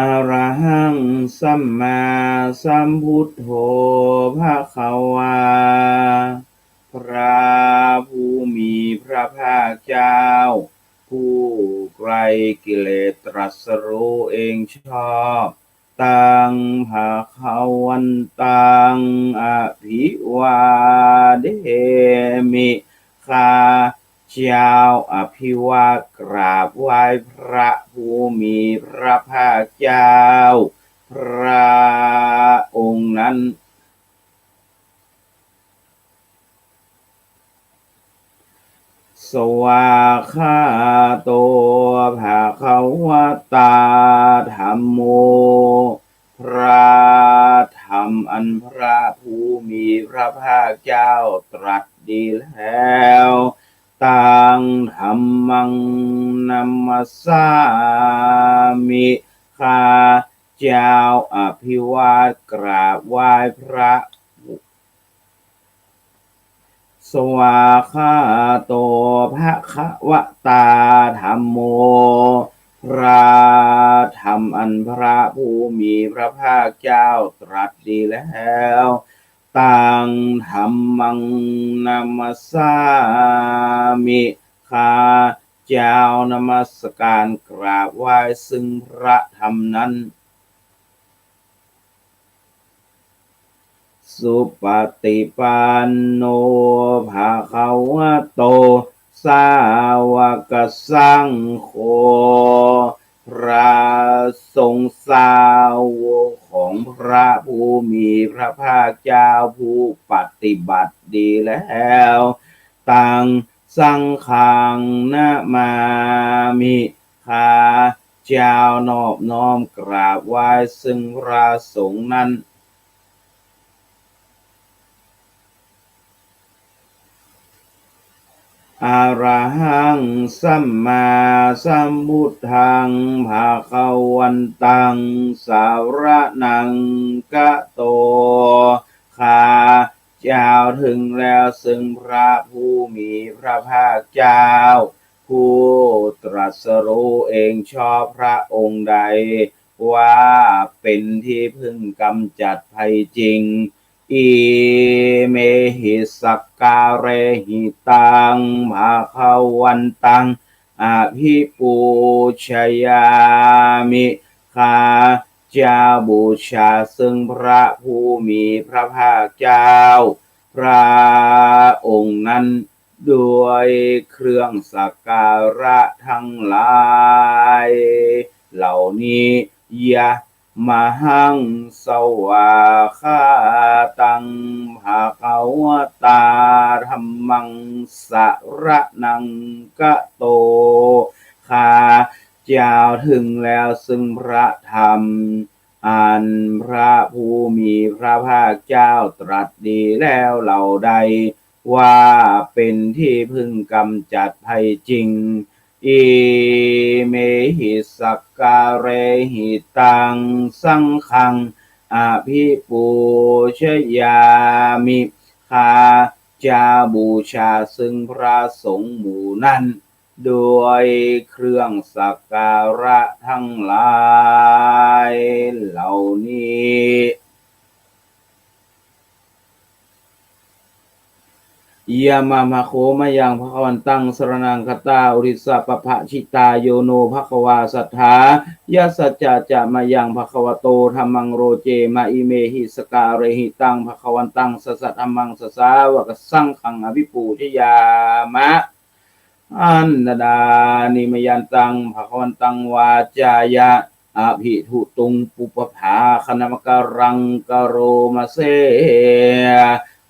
อะระหังสัมมาสัมพุทโธภะคะวา พระผู้มีพระภาคเจ้า ผู้ไกลกิเลสตรัสรู้เองชอบ ตังภาคะวันตังอภิวาเดมิข้า เจ้าอภิวากราบไหว้พระผู้มีพระภาคเจ้า พระองค์นั้น สวาคาโตภาคะวตาธรรมโม พระธรรมอันพระผู้มีพระภาคเจ้าตรัสดีแล้ว ตังธรรมังนัมมัสสามิข้าเจ้าอภิวาทกราบไหว้พระ สวาคาโตภะคะวะตาธรรมโม พระธรรมอันพระผู้มีพระภาคเจ้าตรัสดีแล้ว ตังธรรมังนามัสสามิข้าเจ้านมัสการกราบไหว้ซึ่งพระธรรมนั้น สุปฏิปันโนภาคาวะโต สาวกสังโฆพระสงฆ์สาวก ของพระผู้มีพระภาคเจ้าผู้ปฏิบัติดีแล้วตังสังขังนามามิคาเจ้านอบน้อมกราบไหว้ซึ่งพระสงฆ์นั้น อะระหังสัมมาสัมพุทธังภาควันตัง สาระนังกะโตข้าเจ้าถึงแล้วซึ่งพระผู้มีพระภาคเจ้า ผู้ตรัสรู้เองชอบพระองค์ใด ว่าเป็นที่พึ่งกำจัดภัยจริง อิเมหิสักการเรหิตังภาคาวันตังอภิปูชยามิข้าเจ้าบูชาซึ่งพระผู้มีพระภาคเจ้า พระองค์นั้นด้วยเครื่องสักการะทั้งหลาย เหล่านี้ยะ มหังสวาคาตังภาคาวตาธรรมังสระนังกะโตข้าเจ้าถึงแล้วซึ่งพระธรรม อันพระผู้มีพระภาคเจ้าตรัสดีแล้วเหล่าใด ว่าเป็นที่พึ่งกำจัดภัยจริง อิเมหิสักการเรหิตังสังขังอภิปูชยามิข้าจาบูชาซึ่งพระสงฆ์หมู่นั้นโดยเครื่องสักการะทั้งหลายเหล่านี้ ยามามาโคมายังพระวันตังสรนังคตาอุริสปภะชิตาโยโนภควาสัทธายะสัจจะจะมายังภควโตธรรมังโรเจมาอิเมหิสการเรหิตังภควันตังสสะธรรมังสสาวกสังขังอภิปูชยามะอันนดานิมยันตังภควันตังวาจายะอภิทุตุงปุปภาคณมการังกโรมาเซ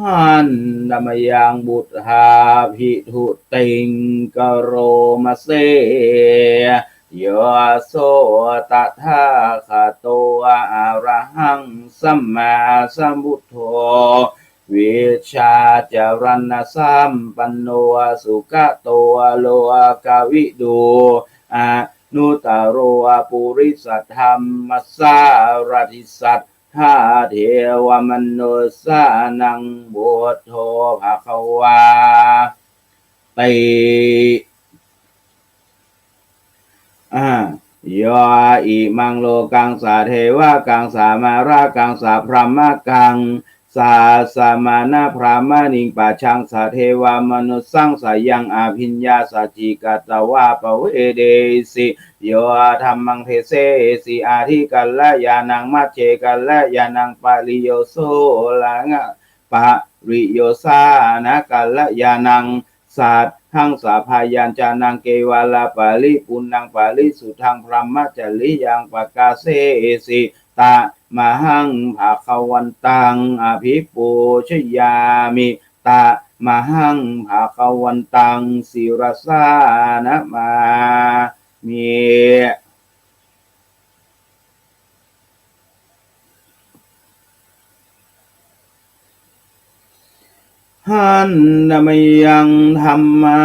หันดมยังบุตหาภิทุติงกโรมาเสโยโสตถาคาโตอะระหังสัมมาสัมพุทโธวิชาจารณะสัมปันโนสุขโตโลกาวิดูอนุตตโรปุริสธรรมสารติสัต ถาเทวมนุสานังบุตโธภะคะวาติอ่ายออิมังโลกังสาเทวกังสามารากังสาพรหมกัง สาสมานาพรามานิงปะชังสาเทวามนุสังสายังอาภิญญาสัจิกตวาปเวเดสิโยธรรมังเทเสสิอาทิกัลละยานังมัจเจกัลละยานังปะริโยโสลังะปะริโยสานะกัลละยานังสัตทังสาพายัญจานังเกวาลาปาลิปุณังปาลิสุทังพรหมจริยังปะกาเสสิตา มหังภาควันตังอภิปูชยามิตามหังภาควันตังศิรสานะมามีหันนมยังธรรมา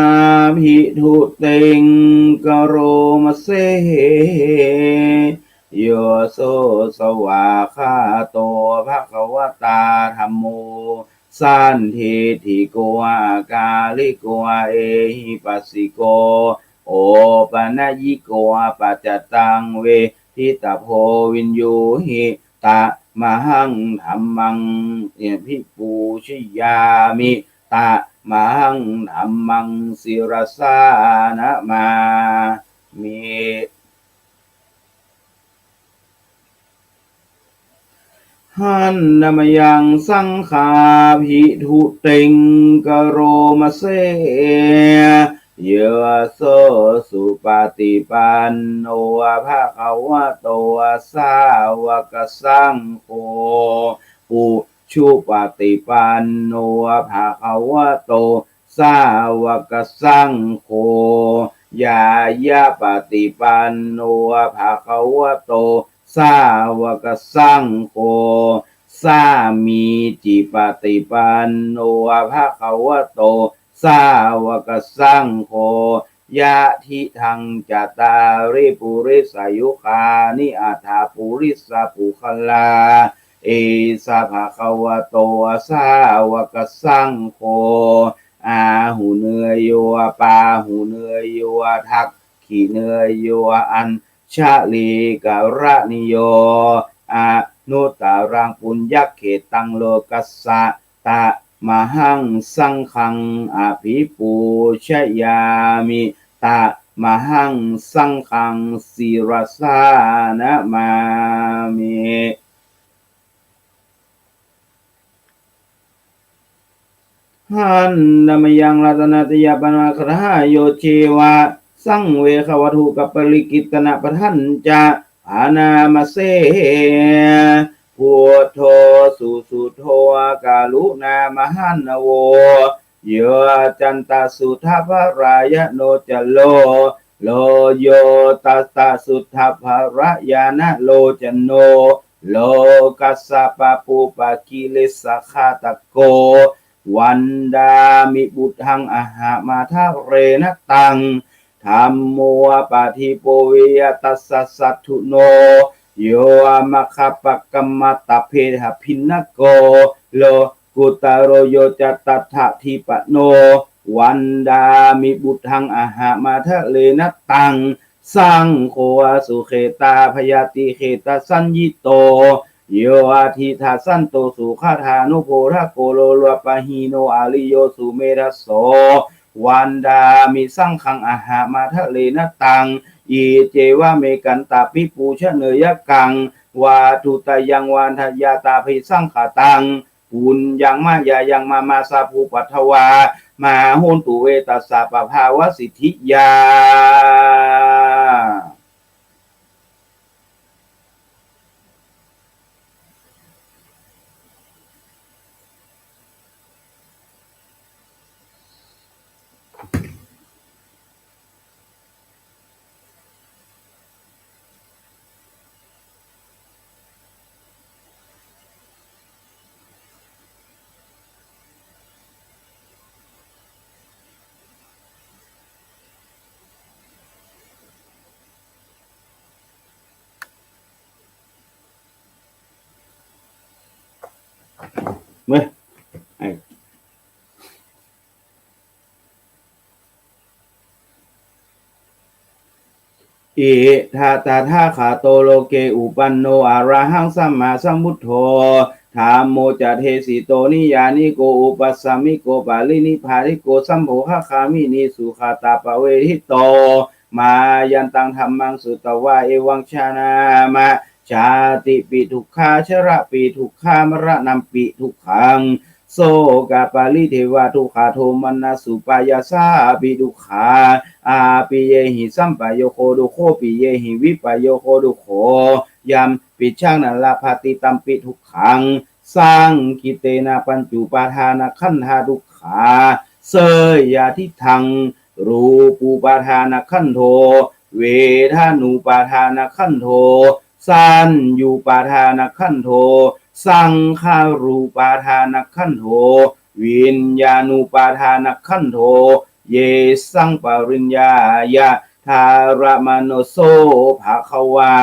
ภิทุติงกโรมาเส โยโสสวาคาโตภะคะวตาธรรมโม สันทิทิโกอากาลิโกเอหิปัสสิโก โอปะนยิโกปัจจตังเวทิตาโพวินยูหิตะมหังธรรมังเอพิปูชิยามิตะมหังธรรมังศิรสานะมามิ หันนมยังสังขาภิทุติงกโรมาเสเยโสสุปฏิปันโนภะควะโตสาวกสังโฆปุชุปฏิปันโนภะควะโตสาวกสังโฆยายาปฏิปันโนภะควะโต สาวกสังโฆสามีจิปฏิปันโนภะคะวะโต สาวกสังโฆยะทิทังจตาริปุริสายุคานิอัฏฐาปุริสปุคลา เอสะภะคะวะโตสาวกสังโฆอาหูเนือโยปาหูเนือโยทักขีเนือโยอัน ชาลีกะระนิโยอานุตารังปุญญเขตังโลกัสสะตะมหังสังขังอภิปูชยามิตะมหังสังขังศิรสานะมามิหันนมยังรัตนตยปนาคราโยเชวะ สังเวขวัตุกับปริกิตนะปะทันจะอานามาเสพุทโธสุสุโธกาลุนามหันโวโยจันตสุทธภรายโนจโล โลโยตัสตสุทธภรายานะโลจโน โลกัสสะปะปุปะกิเลสะคาตะโก วันดามิบุทังอาหามาทาเรนตัง ธรรมโมปาทิโปวิยตัสสะสัตถุโนโยอามะคาปะกัมมะตะเพหะพินนโกโลกุตารโรโยจตัตถะทิปโน วันดามิบุทังอาหามาทะเลนตังสังโฆสุเขตาพยาติเขตาสัญญิโต โยอาทิทาสันโตสุขาธานุโพระโกโลลวปะหีโนอาลิโยสุเมรโส วันดามิสังขังอาหามาทะเลนตังอีเจวะเมกันตาปิปูชะเนยกังวาทุตยังวานทยาตาภิสังขตังปุญยังมายายังมามาสาภูปัทวา มาโหนตุเวตัสสะปะภาวสิทธิยา มื่อไอ้อิทาตาทาขาโตโลเกอุปันโนอาราหังสัมมาสัมพุทโธธรรมโมจะเทสิโตนิยานิโกอุปัสสามิโกปาลินิพาริโกสัมโภคคามินิสุขาตาปเวทิโต มายันตังธรรมังสุตวะเอวังชานามะ ชาติปิทุกขาชระปิทุกขามรณะปิทุกขัง โสกาปาลิเทวาทุกขาโทมนัสสุปายาสาปิทุกขาอาปิเยหิสัมปายโคดุโคปิเยหิวิปายโคดุโคยัมปิช่างนัลลาภาติตัมปิทุกขัง สร้างกิเตนะปัญจุปาทานะขันธาทุกขาเสยยาทิทัง รูปูปาทานะขันโท เวทานุปาทานะขันโท สันยูปาทานขันโท สังขารูปาทานขันโท วิญญาณูปาทานขันโท เยสังปริญญายะทารมโนโซภาควา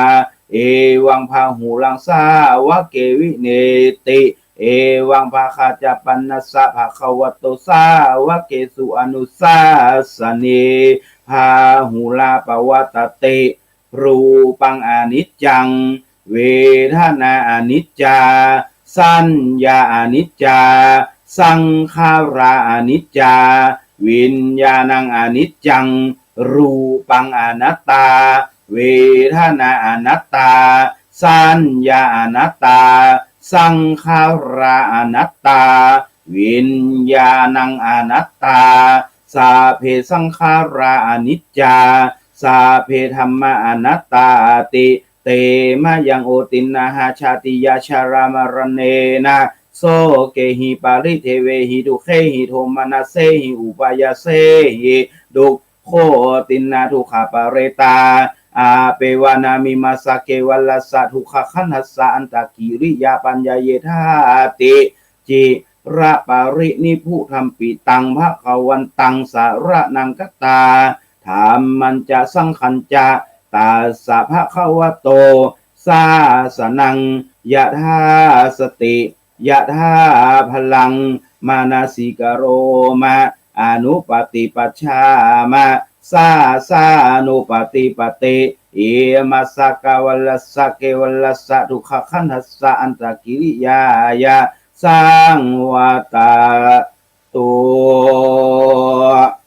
เอวังพาหูลังสาวะเกวิเนติ เอวังภาคาจปันนัสสะภาควโตสาวะเกสุอนุสาสเนพาหูลาปวัตติ รูปังอนิจจัง เวทนาอนิจจา สัญญาอนิจจา สังขาราอนิจจา วิญญาณังอนิจจัง รูปังอนัตตา เวทนาอนัตตา สัญญาอนัตตา สังขาราอนัตตา วิญญาณังอนัตตา สาเพสังขาราอนิจจา สาเพธรรมะอนัตตาติเตมายังโอตินนาหาชาติยาชารามรณเนนะโซเกหิปาริเทเวหิดุเคหิโทมานาเซหิอุปายาเซหิดุโคตินนาทุขาปาเรตาอาเปวานามิมาสาเกวัลลสะทุขขันหัสสันตะกิริยาปัญญาเยธาติจิระปารินิพุธรรมปิตังภะคะวันตังสาระนังกตา ธรรมันจะสังขันจะตาสะภะคะวโตสาสนังยะธาสติยะธาพลัง มานาสิกโรมา อนุปฏิปัชฌามะสาสานุปฏิปติเอมัสกะวัลสสะเกวลสะทุกขขันธัสสะอันตะกิริยายะสังวาตาตัว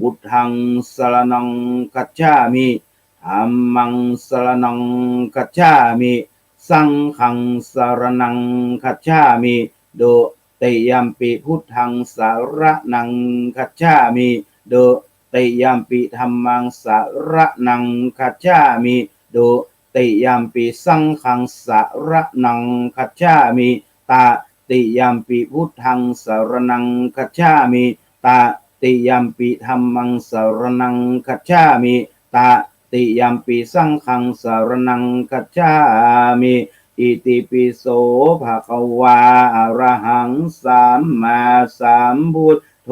บุทังสรนังกัจฉามิธัมมังสรนังกัจฉามิ สังฆังสรนังกัจฉามิโดติยัมปิพุทธังสารนังกัจฉามิโดติยัมปิธัมมังสารนังกัจฉามิโดติยัมปิสังฆังสารนังกัจฉามิตาติยัมปิพุทธังสารนังกัจฉามิตา ติยัมปิธรรมังสรนังคัจฉามิตาติยัมปิสังฆังสรนังคัจฉามิอิติปิโสภะคะวาอะระหังสัมมาสัมพุทโธ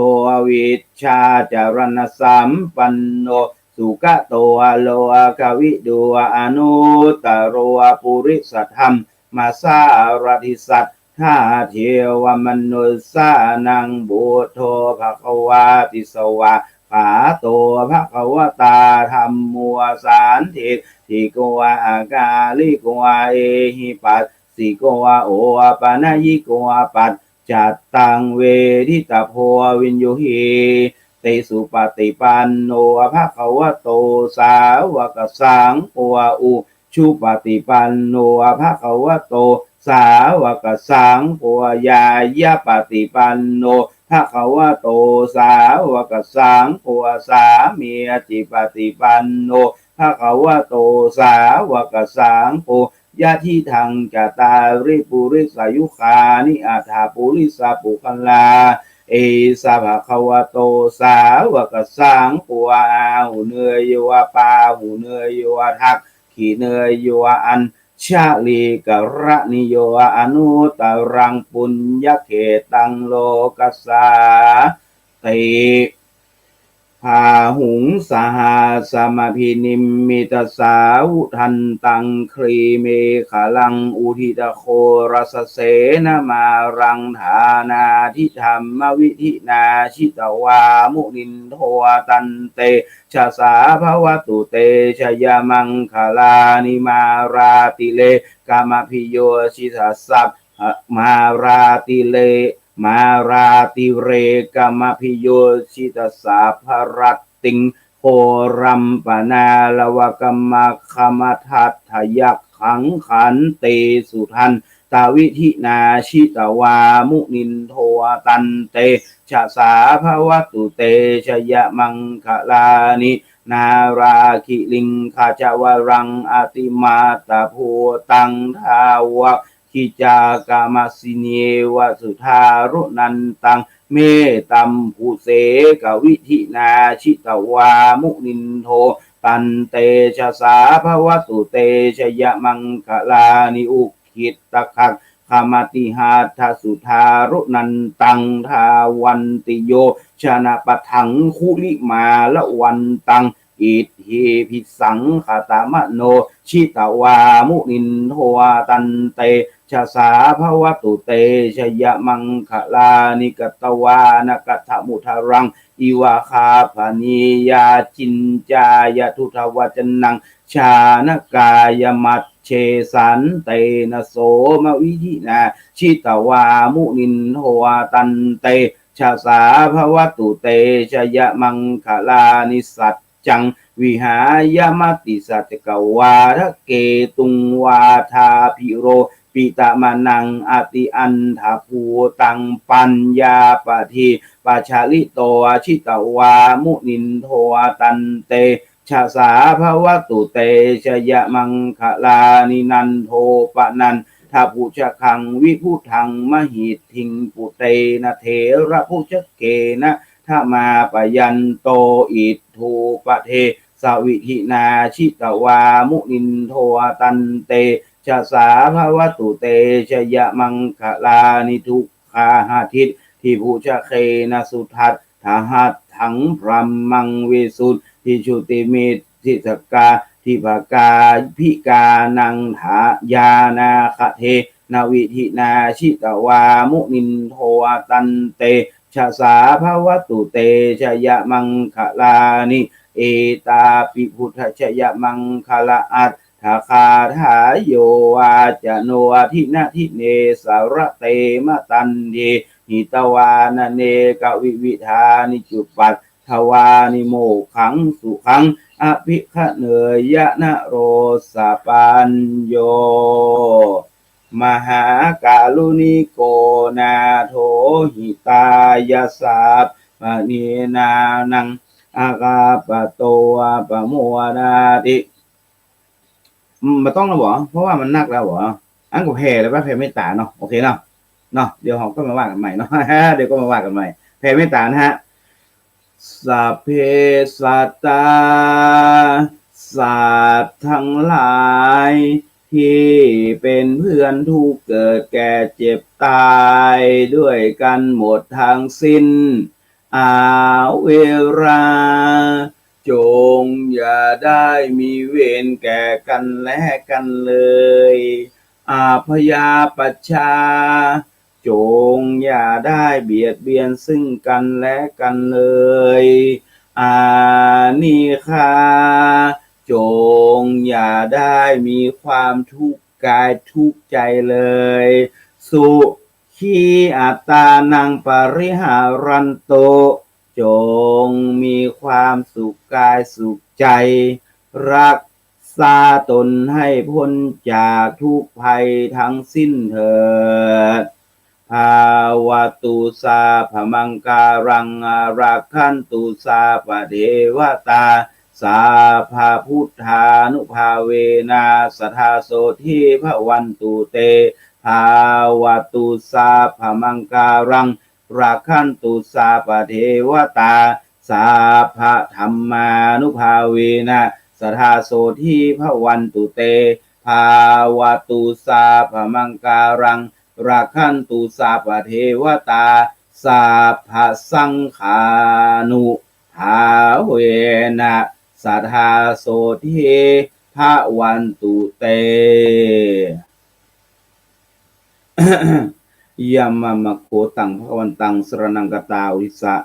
วิชชาจารณสัมปันโนสุกะโตอโลกวิดูอนุตตโรปุริสธรรมมาสารทิสัต ถ้าเทวมนุษย์สานังบุตโทภควาติสวะขาโตภควตาธรรมมัวสารทิทิโกวาอากาลิโกวาเอหิปัสสิโกวาโอปานายิโกวาปัจจัตตังเวทิตาโพวินโยหีเตสุปฏิปันโนภะคะวะโตสาวกสังโฆอุชุปฏิปันโนภะคะวะโต สาวกสังโฆยายะปฏิปันโนภะคะวะโตสาวกสังโฆสามีจิปฏิปันโนภะคะวะโตสาวกสังโฆยะทิทังจตาริปุริสายุคานิอาถาปุริสาปุคันลาเอสะภะคะวะโตสาวกสังโฆอาหูเนยโยวปาหูเนยโยวทักขีเนยโยวอัน ชาลีกะระนิโยอนุตรังปุญญเขตังโลกัสสาติ พาหุงสหาสมาพินิมมิตสาวุทันตังครีเมขลังอุทิตโครสเสนมารังฐานาทิธรรมวิธินาชิตวามุนินโทตันเตชาสาภวตุเตชยมังคลานิมาราติเลกามพิโยชิสสัพมาราติเล มาราติเรกามพิโยชิตสาภรัตติงโพรัมปนาลวกรรมคมทัตถยักขังขันเตสุทันตาวิธินาชิตวามุนินโทตันเตชาสาภวตุเตชยมังคลานินาราคิลิงคาจาวรังอติมาตาโพตังทาวะ คิจากามาสิเนวสุธารุนันตัง เมตัมภูเสกวิธินาชิตวามุนินโทตันเตชะสาภวตุเตชยมังคลานิอุคิตตะคักขมาติหาทสุธารุนันตังทาวันติโย ชนะปะทังคุลิมาละวันตัง อิทธิพิสังขตามโน ชิตวามุนินโทตันเต ชาสาภวตุเตชยมังคลานิกตวานกัตมุทารัง อิวาคาภานียาจินจายทุทวจนัง ชานกายมัตเชสันเตนโสมวิธินา ชิตวามุนินโทวาตันเตชาสาภวตุเตชยมังคลานิสัจจังวิหายมติสัจกวาทะเกตุงวาทาพิโร ปิตะมานังอติอันทาภูตังปัญญาปะทีปัชาลิโตชิตวามุนินโทตันเตชาสาภวตุเตชยมังคลานินันโทปะนันทาภูชะคังวิพุทังมหิทิงปุเตนะเถระพุชะเกนะถ้ามาปยันโตอิทูปะเทสวิธินาชิตวามุนินโทตันเต ชาสาภวตุเตชยมังคลานิทุกขาหาทิตที่ภูชะเคนะสุทัตถาหัตถังพรัมมังเวสุตทิชุติมิตทิสกาทิภากาพิกานังถายานาคะเทนาวิธินาชิตวามุนินโทตันเตชาสาภวตุเตชยมังคลานิเอตาปิพุทธชยมังคลาอัต ถาคาถาโยวาจโนทินาทิเนสารเตมตันเดหิตวานเนกวิวิธานิจุปัตทวานิโมขังสุขังอภิคะเนยะนะโรสปัญโย มหากาลุนิโกนาโทหิตายาสัพปะเนนานังอากาปะโตอะปะโมนาติ มมาต้องแล้วเหรอเพราะว่ามันนักแล้วเหรออันก็แพ้แล้วว่าแพ้ไม่ตาเนาะโอเคเนาะเนาะเดี๋ยวเราก็มาว่ากันใหม่เนาะเดี๋ยวก็มาว่ากันใหม่แพ้ไม่ตานะฮะสัพเพสัตตาสัตว์ทั้งหลาย ที่เป็นเพื่อนทุกเกิดแก่เจ็บตายด้วยกันหมดทางสิ้นอาเวรา จงอย่าได้มีเวรแก่กันและกันเลย อาพยาปัชา จงอย่าได้เบียดเบียนซึ่งกันและกันเลย อานิคาจงอย่าได้มีความทุกข์กายทุกข์ใจเลย สุขีอัตานังปริหารันโต จงมีความสุขกายสุขใจ รักษาตนให้พ้นจากทุกภัยทั้งสิ้นเถิดภาวตุสาพมังการังอารักขันตุสาปเทวตา สาภาพุทธานุภาเวนะสทาโสทีพระวันตุเต ภาวตุสาพมังการัง ราคันตุสาปเทวตา สาภะธรรมานุภาเวนะสทธาโสทีพระวันตุเต ภาวตุสาพมังการังราคันตุสาปเทวตา สาภะสังขานุภาเวนะสัทธาโสทีพระวันตุเต ยามามะโคตังพระวันตังสรนังกตาอุริสะ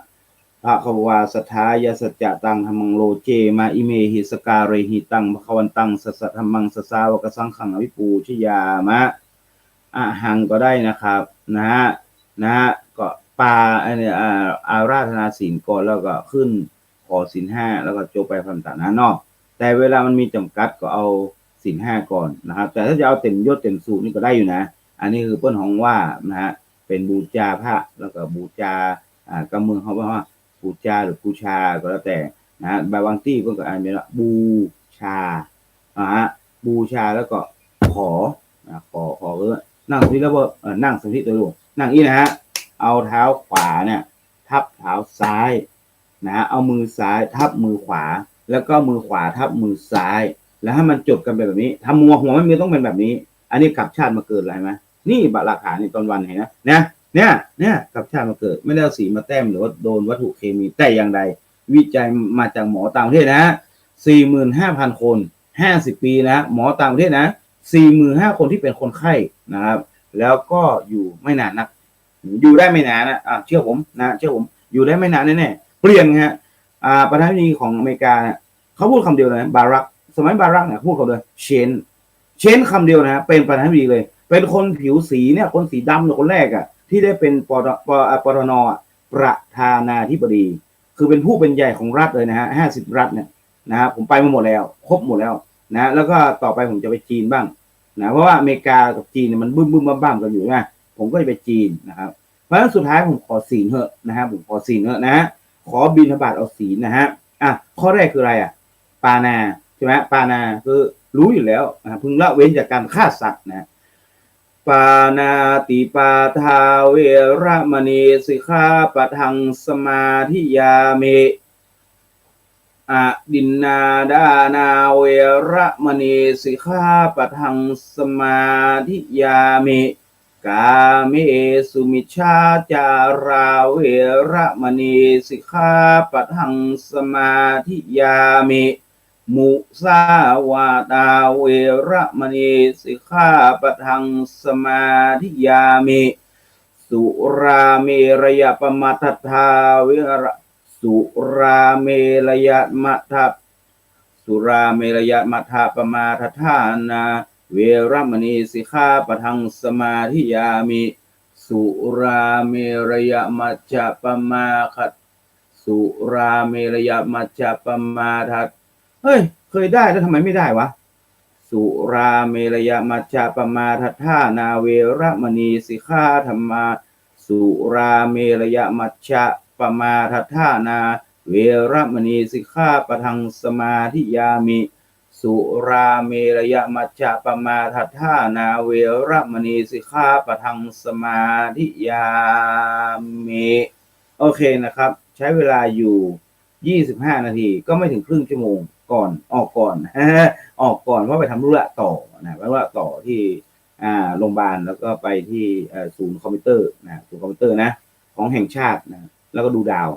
ภะควาสทายาสัจจะตังธรรมังโลเจมาอิเมหิสการเรหิตังภะคะวันตังสัสะธรรมังสสสาวกสังขังอวิปูชยามะอะหังก็ได้นะครับ นะฮะนะฮะก็ปาอันเนี้ยอาราธนาศีลก่อนแล้วก็ขึ้นขอศีลห้าแล้วก็จบไปพันตานะนาะแต่เวลามันมีจำกัดก็เอาศีลห้าก่อนนะครับ แต่ถ้าจะเอาเต็มยศเต็มสูตรนี่ก็ได้อยู่นะ อันนี้คือเปิ้นของว่านะฮะเป็นบูชาพระแล้วก็บูชาอ่ากำมืองเขาว่าว่าบูชาหรือบูชาก็แล้วแต่นะฮะบางที่เพิ่นก็อ่านเป็นว่าบูชาอ่าฮะบูชาแล้วก็ขอนะขอขอก็นั่งสมาธิแล้วก็เออนั่งสมาธิตัวลูนั่งอีนะฮะเอาเท้าขวาเนี่ย ทับเท้าซ้ายนะฮะเอามือซ้ายทับมือขวา แล้วก็มือขวาทับมือซ้าย แล้วให้มันจบกันแบบนี้ทำมัวหัวไม่มีต้องเป็นแบบนี้ อันนี้กลับชาติมาเกิดอะไรไหม นี่บัตรหลักฐานในตอนวันเห็นนะเนี่ยเนี่ยเนี่ยกลับชาติมาเกิด ไม่ได้เอาสีมาแต้มหรือว่าโดนวัตถุเคมีแต่อย่างใด วิจัยมาจากหมอต่างประเทศนะสี่หมื่นห้าพันคนห้าสิบปีนะหมอต่างประเทศนะสี่หมื่นห้าคนที่เป็นคนไข้นะครับ แล้วก็อยู่ไม่นานนัก อยู่ได้ไม่นานนะอะเชื่อผมนะเชื่อผมอยู่ได้ไม่นานแน่ๆเปลี่ยนฮะอ่าประธานาธิบดีของอเมริกาเนี่ยเขาพูดคำเดียวเลยนะบารักสมัยบารักเนี่ยพูดคำเดียวเชนเชนคำเดียวนะเป็นประธานาธิบดีเลย เป็นคนผิวสีเนี่ยคนสีดำเนี่ยคนแรกอะ่ะที่ได้เป็นปตปอปตนอประธานาธิบดี คือเป็นผู้เป็นใหญ่ของรัฐเลยนะฮะห้าสิบรัฐเนี่ยนะฮะผมไปมาหมดแล้ว ครบหมดแล้วนะแล้วก็ต่อไปผมจะไปจีนบ้างนะเพราะว่าอเมริกากับจีนเนี่ยมันบึ้มบึ้มบ้ามบ้ากันอยู่นะผมก็จะไปจีนนะครับ เพราะฉะนั้นสุดท้ายผมขอศีลเถอะนะฮะผมขอศีลเถอะนะฮะขอบินบาตเอาศีลนะฮะอะข้อแรกคืออะไรอะ ปานาใช่ไหมปานาคือรู้อยู่แล้วนะพึงละเว้นจากการฆ่าสัตว์นะ ปานาติปาทาเวระมณีสิกขาปะทังสมาธิยาเมอะดินนาดานาเวระมณีสิกขาปะทังสมาธิยาเมกาเมสุมิชาจาราเวระมณีสิกขาปะทังสมาธิยามิ มุสาวาตาเวรมณีสิกขาปะทังสมาธิยามิสุราเมรยปมัทธาเวระสุราเมรยมัทธสุราเมรยมัทธปมาทธานาเวรมณีสิกขาปะทังสมาธิยามิสุราเมรยมัจจปมาคัตสุราเมรยมัจจปมาทัต ฮ้ย เคยได้แล้วทำไมไม่ได้วะ สุราเมรยมัจจปมาทัฏฐานาเวรมณีสิกขาธรรมา สุราเมรยมัจจปมาทัฏฐานา เวรมณีสิกขาปะทังสมาธิยามิ สุราเมรยมัจจปมาทัฏฐานาเวรมณีสิกขาปะทังสมาธิยามิโอเคนะครับ ใช้เวลาอยู่ 25 นาทีก็ไม่ถึงครึ่งชั่วโมง ก่อนออกก่อนออกก่อนว่าไปทำธุระต่อนะไปธุระต่อที่อ่าโรงพยาบาลแล้วก็ไปที่ศูนย์คอมพิวเตอร์นะศูนย์คอมพิวเตอร์นะของแห่งชาตินะแล้วก็ดูดาว